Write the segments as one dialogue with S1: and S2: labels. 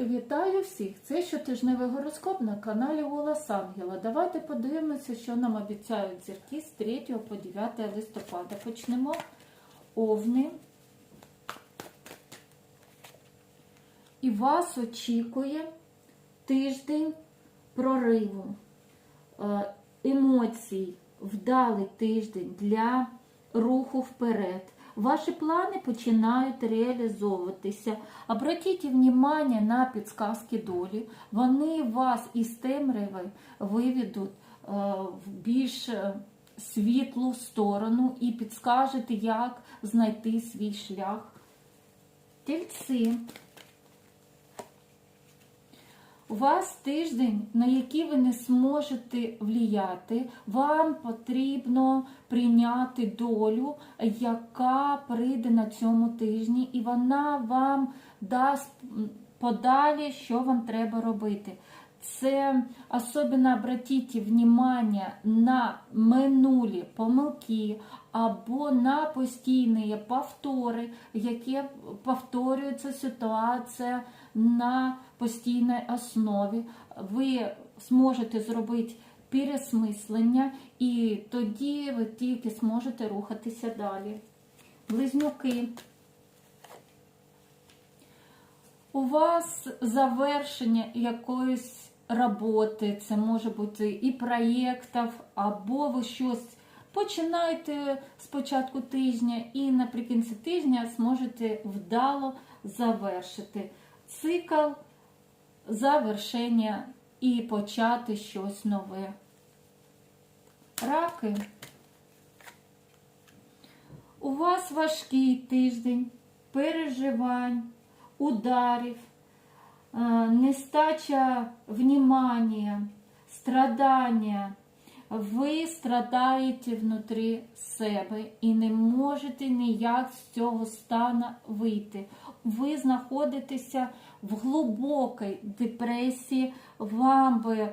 S1: Вітаю всіх! Це щотижневий гороскоп на каналі Голос Ангела. Давайте подивимося, що нам обіцяють зірки з 3 по 9 листопада. Почнемо овни. І вас очікує тиждень прориву, е, емоцій, вдалий тиждень для руху вперед. Ваші плани починають реалізовуватися. Обратіть внимание на підсказки долі. Вони вас із темряви виведуть е, в більш е, світлу сторону і підскажете, як знайти свій шлях. Тельці. У вас тиждень, на який ви не зможете вліяти, вам потрібно прийняти долю, яка прийде на цьому тижні, і вона вам дасть подалі, що вам треба робити. Це особливо обратіть внимание на минулі помилки або на постійні повтори, які повторюється ситуація на постійній основі. Ви зможете зробити пересмислення, і тоді ви тільки зможете рухатися далі. Близнюки. У вас завершення якоїсь роботи, це може бути і проєктів, або ви щось починаєте з початку тижня і наприкінці тижня зможете вдало завершити цикл завершення і почати щось нове. Раки. У вас важкий тиждень переживань, ударів, е, нестача внимания, страдання. Ви страдаєте внутрі себе і не можете ніяк з цього стану вийти. Ви знаходитеся в глибокій депресії. Вам би е,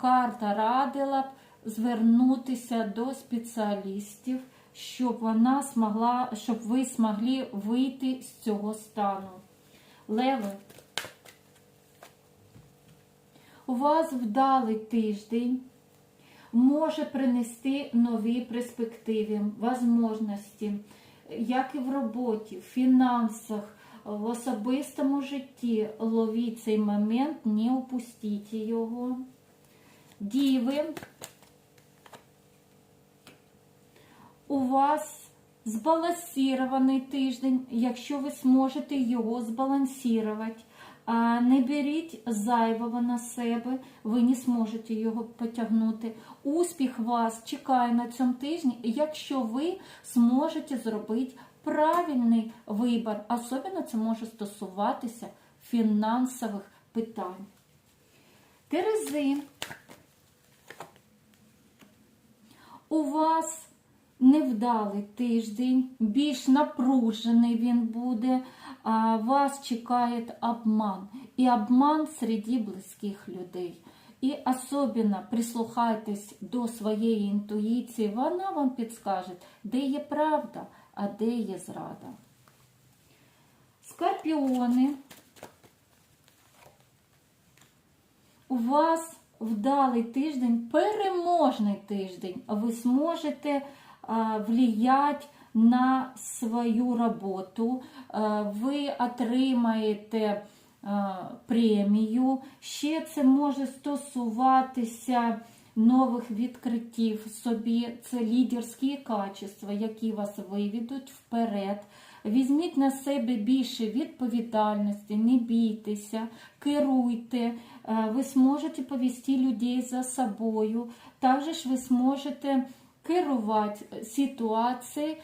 S1: карта радила б звернутися до спеціалістів, щоб вона змогла, щоб ви змогли вийти з цього стану. Леви. У вас вдалий тиждень може принести нові перспективи, можливості, як і в роботі, в фінансах, в особистому житті. Ловіть цей момент, не упустіть його. Діви. У вас збалансований тиждень, якщо ви зможете його збалансувати. Не беріть зайвого на себе, ви не зможете його потягнути. Успіх вас чекає на цьому тижні, якщо ви зможете зробити правильний вибір. Особливо це може стосуватися фінансових питань. Терези. У вас невдалий тиждень, більш напружений він буде, вас чекає обман. І обман серед близьких людей. І особливо прислухайтесь до своєї інтуїції, вона вам підскаже, де є правда, а де є зрада. Скорпіони. У вас вдалий тиждень, переможний тиждень, ви зможете влиять на свою роботу, ви отримаєте премію. Ще це може стосуватися нових відкриттів собі. Це лідерські качества, які вас виведуть вперед. Візьміть на себе більше відповідальності, не бійтеся, керуйте, ви зможете повести людей за собою. Також ви зможете керувати ситуацією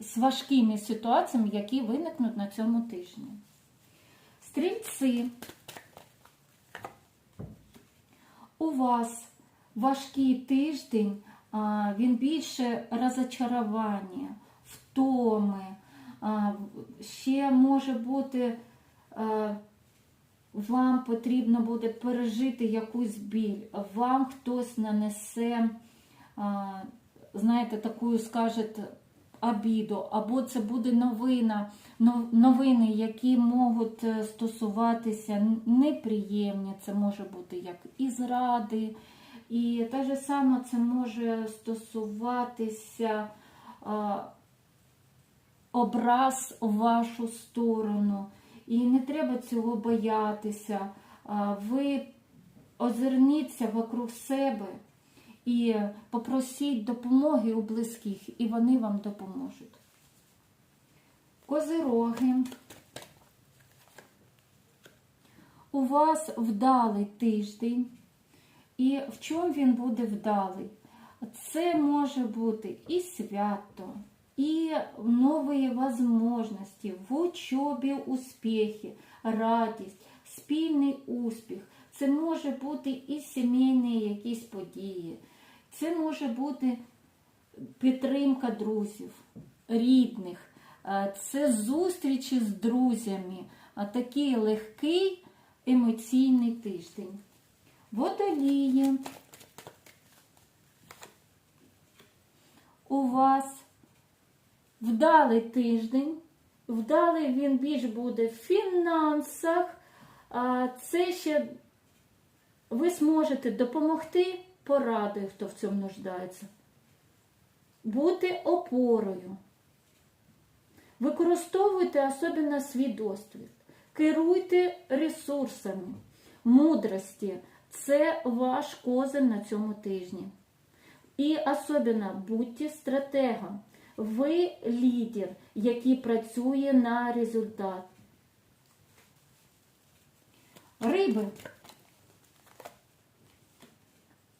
S1: з важкими ситуаціями, які виникнуть на цьому тижні. Стрільці, у вас важкий тиждень, він більше розочарування, втоми, ще може бути, вам потрібно буде пережити якусь біль, вам хтось нанесе знаєте, таку скажет обіду, або це буде новина, новини, які можуть е, стосуватися неприємні. Це може бути як і зради, і те ж саме це може стосуватися образ у вашу сторону. І не треба цього боятися. Ви озирніться вокруг себе і попросіть допомоги у близьких, і вони вам допоможуть. Козироги. У вас вдалий тиждень. І в чому він буде вдалий? Це може бути і свято, і нові можливості, в учобі успіхи, радість, спільний успіх. Це може бути і сімейні якісь події. Це може бути підтримка друзів, рідних. Е, Це зустрічі з друзями. Такий легкий емоційний тиждень. Водолії. У вас вдалий тиждень. Вдалий він більш буде в фінансах. Це ще ви зможете допомогти порадою, хто в цьому нуждається. Бути опорою. Використовуйте особливо свій досвід. Керуйте ресурсами, мудрості. Це ваш козир на цьому тижні. І особливо будьте стратегом. Ви лідер, який працює на результат. Риби.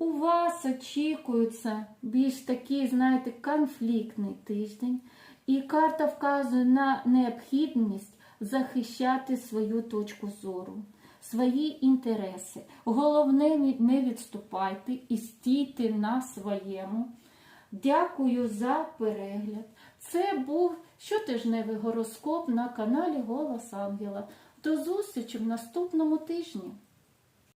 S1: У вас очікується більш такий, знаєте, конфліктний тиждень, і карта вказує на необхідність захищати свою точку зору, свої інтереси. Головне, не відступайте і стійте на своєму. Дякую за перегляд. Це був щотижневий гороскоп на каналі Голос Ангела. До зустрічі в наступному тижні.